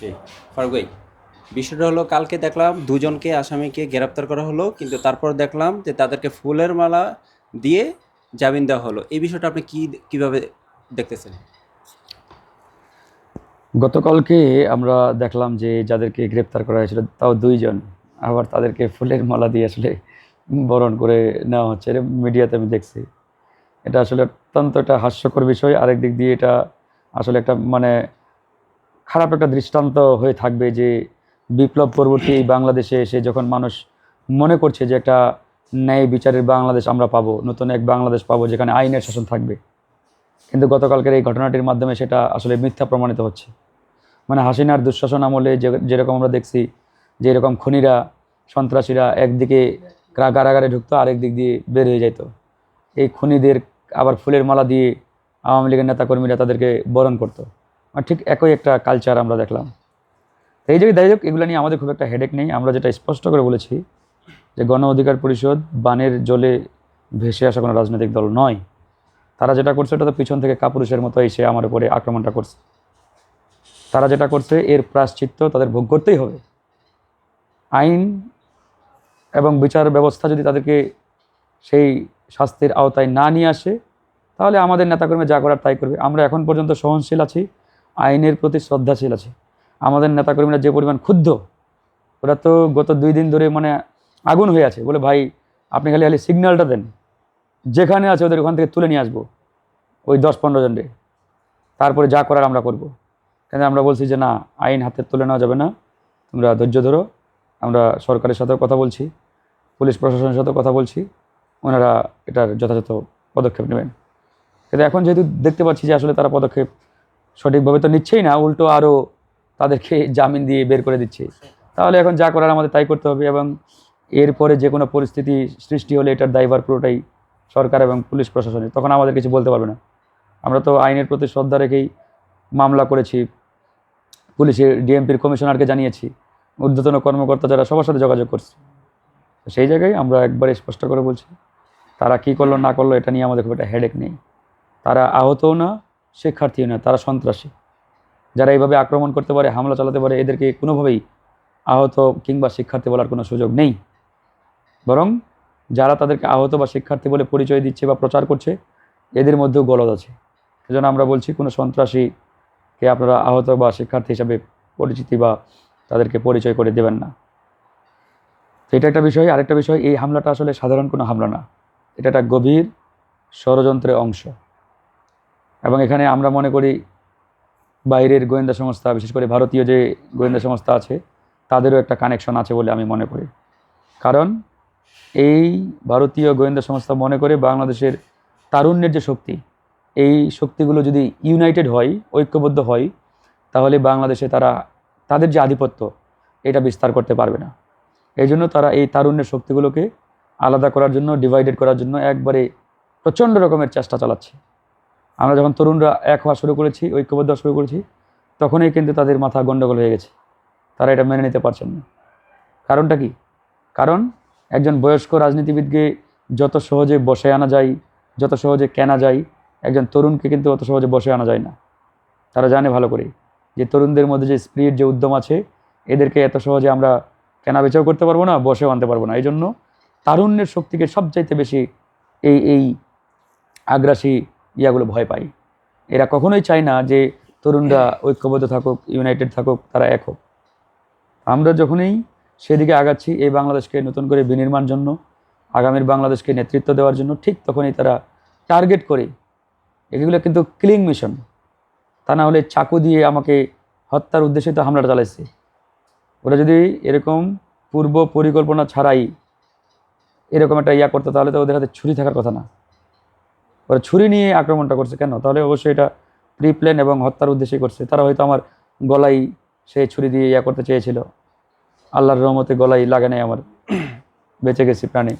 জি বিষয়টা হলো কালকে দেখলাম দুজনকে, আসামিকে গ্রেপ্তার করা হলো, কিন্তু তারপর দেখলাম যে তাদেরকে ফুলের মালা দিয়ে জামিন দেওয়া হলো। এই বিষয়টা আপনি কি, কীভাবে দেখতেছেন? গতকালকে আমরা দেখলাম যে যাদেরকে গ্রেপ্তার করা হয়েছিল তাও দুইজন, আবার তাদেরকে ফুলের মালা দিয়ে আসলে বরণ করে নেওয়া হচ্ছে, এটা মিডিয়াতে আমি দেখছি। এটা আসলে অত্যন্ত একটা হাস্যকর বিষয়। আরেক দিক দিয়ে এটা আসলে একটা মানে খারাপ একটা দৃষ্টান্ত হয়ে থাকবে যে বিপ্লব পরবর্তী এই বাংলাদেশে এসে যখন মানুষ মনে করছে যে একটা ন্যায় বিচারের বাংলাদেশ আমরা পাবো, নতুন এক বাংলাদেশ পাবো যেখানে আইনের শাসন থাকবে। কিন্তু গতকালকের এই ঘটনাটির মাধ্যমে সেটা আসলে মিথ্যা প্রমাণিত হচ্ছে। মানে হাসিনার দুঃশাসন আমলে যে, যেরকম আমরা দেখছি যে এরকম খনিরা, সন্ত্রাসীরা একদিকে কারাগারে ঢুকতো, আরেক দিক দিয়ে বের হয়ে যেত এই খুনিদের আবার ফুলের মালা দিয়ে আওয়ামী লীগের নেতাকর্মীরা তাদেরকে বরণ করতো। ঠিক একই একটা কালচার আমরা দেখলাম। তো এই জায়গায় যাই হোক, এগুলো নিয়ে আমাদের খুব একটা হেডেক নেই। আমরা যেটা স্পষ্ট করে বলেছি যে গণ অধিকার পরিষদ বানের জলে ভেসে আসা কোনো রাজনৈতিক দল নয়। তারা যেটা করছে ওটা তো পিছন থেকে কাপুরুষের মতো এসে আমার উপরে আক্রমণটা করছে। তারা যেটা করছে, এর প্রাশ্চিত্য তাদের ভোগ করতেই হবে। আইন এবং বিচার ব্যবস্থা যদি তাদেরকে সেই শাস্তির আওতায় না নিয়ে আসে, তাহলে আমাদের নেতাকর্মী যা করার তাই করবে। আমরা এখন পর্যন্ত সহনশীল আছি। আইনের প্রতি শ্রদ্ধাশীল আছে। আমাদের নেতাকর্মীরা যে পরিমাণ ক্ষুব্ধ, ওরা তো গত দুই দিন ধরে মানে আগুন হয়ে আছে। বলে, ভাই, আপনি খালি খালি সিগন্যালটা দেন। যেখানে আছে ওদের ওখান থেকে তুলে নিয়ে আসব ওই দশ পনেরো জনকে তারপরে যা করার আমরা করব। কিন্তু আমরা বলছি যে, না, আইন হাতে তুলে নেওয়া যাবে না। তোমরা ধৈর্য ধরো। আমরা সরকারের সাথেও কথা বলছি, পুলিশ প্রশাসনের সাথেও কথা বলছি। ওনারা এটার যথাযথ পদক্ষেপ নেবেন। কিন্তু এখন যেহেতু দেখতে পাচ্ছি যে আসলে তারা পদক্ষেপ সঠিকভাবে তো নিচ্ছেই না, উল্টো আরও তাদেরকে জামিন দিয়ে বের করে দিচ্ছে। তাহলে এখন যা করার আমাদের তাই করতে হবে এবং এরপরে যে কোনো পরিস্থিতি সৃষ্টি হলে এটার দায়ভার পুরোটাই সরকার এবং পুলিশ প্রশাসনের। তখন আমাদের কিছু বলতে পারবে না। আমরা তো আইনের প্রতি শ্রদ্ধা রেখেই মামলা করেছি, পুলিশের ডিএমপির কমিশনারকে জানিয়েছি, ঊর্ধ্বতন কর্মকর্তা যারা সবার সাথে যোগাযোগ করছে। সেই জায়গায় আমরা একবারে স্পষ্ট করে বলছি, তারা কি করল না করল এটা নিয়ে আমাদের খুব একটা হেডেক নেই। তারা আহতও না শিক্ষার্থীও না, তারা সন্ত্রাসী। যারা এইভাবে আক্রমণ করতে পারে, হামলা চালাতে পারে, এদেরকে কোনোভাবেই আহত কিংবা শিক্ষার্থী বলার কোনো সুযোগ নেই। বরং যারা তাদেরকে আহত বা শিক্ষার্থী বলে পরিচয় দিচ্ছে বা প্রচার করছে, এদের মধ্যেও গলদ আছে। সেজন্য আমরা বলছি, কোনো সন্ত্রাসীকে আপনারা আহত বা শিক্ষার্থী হিসাবে পরিচিতি বা তাদেরকে পরিচয় করে দেবেন না। তো এটা একটা বিষয়। আরেকটা বিষয়, এই হামলাটা আসলে সাধারণ কোনো হামলা না। এটা একটা গভীর ষড়যন্ত্রের অংশ। এবং এখানে আমরা মনে করি বাইরের গোয়েন্দা সংস্থা, বিশেষ করে ভারতীয় যে গোয়েন্দা সংস্থা আছে, তাদেরও একটা কানেকশন আছে বলে আমি মনে করি। কারণ এই ভারতীয় গোয়েন্দা সংস্থা মনে করে বাংলাদেশের তারুণ্যের যে শক্তি, এই শক্তিগুলো যদি ইউনাইটেড হয়, ঐক্যবদ্ধ হয়, তাহলে বাংলাদেশে তারা তাদের যে আধিপত্য, এটা বিস্তার করতে পারবে না। এই জন্য তারা এই তারুণ্যের শক্তিগুলোকে আলাদা করার জন্য ডিভাইডেড করার জন্য একবারে প্রচণ্ড রকমের চেষ্টা চালাচ্ছে। আমরা যখন তরুণরা এক হওয়া শুরু করেছি, ঐক্যবদ্ধ শুরু করেছি, তখনই কিন্তু তাদের মাথা গণ্ডগোল হয়ে গেছে। তারা এটা মেনে নিতে পারছেন না। কারণটা কি? কারণ একজন বয়স্ক রাজনীতিবিদকে যত সহজে বসে আনা যায়, যত সহজে কেনা যায়, একজন তরুণকে কিন্তু অত সহজে বসে আনা যায় না। তারা জানে ভালো করে যে তরুণদের মধ্যে যে স্পিরিট, যে উদ্যম আছে, এদেরকে এত সহজে আমরা কেনা বেচাও করতে পারব না, বসেও আনতে পারব না। এই জন্য তারুণ্যের শক্তিকে সবচাইতে বেশি এই এই আগ্রাসী ইয়াগুলো ভয় পায়। এরা কখনোই চায় না যে তরুণরা ঐক্যবদ্ধ থাকুক ইউনাইটেড থাকুক, তারা এক হোক। আমরা যখনই সেদিকে আগাচ্ছি এই বাংলাদেশকে নতুন করে বিনির্মাণ জন্য, আগামীর বাংলাদেশকে নেতৃত্ব দেওয়ার জন্য, ঠিক তখনই তারা টার্গেট করে। এগুলো কিন্তু কিলিং মিশন তা না হলে চাকু দিয়ে আমাকে হত্যার উদ্দেশ্যে তো হামলাটা চালাইছে। ওরা যদি এরকম পূর্ব পরিকল্পনা ছাড়াই এরকম একটা ইয়া করতো, তাহলে তো ওদের হাতে ছুরি থাকার কথা না। ওরা ছুরি নিয়ে আক্রমণটা করছে কেন? তাহলে অবশ্যই এটা প্রি প্ল্যান এবং হত্যার উদ্দেশ্যে করছে। তারা হয়তো আমার গলায় সে ছুরি দিয়ে ইয়া করতে চেয়েছিল। আল্লাহর রহমতে গলায় লাগে নাই আমার বেঁচে গেছি প্রাণী।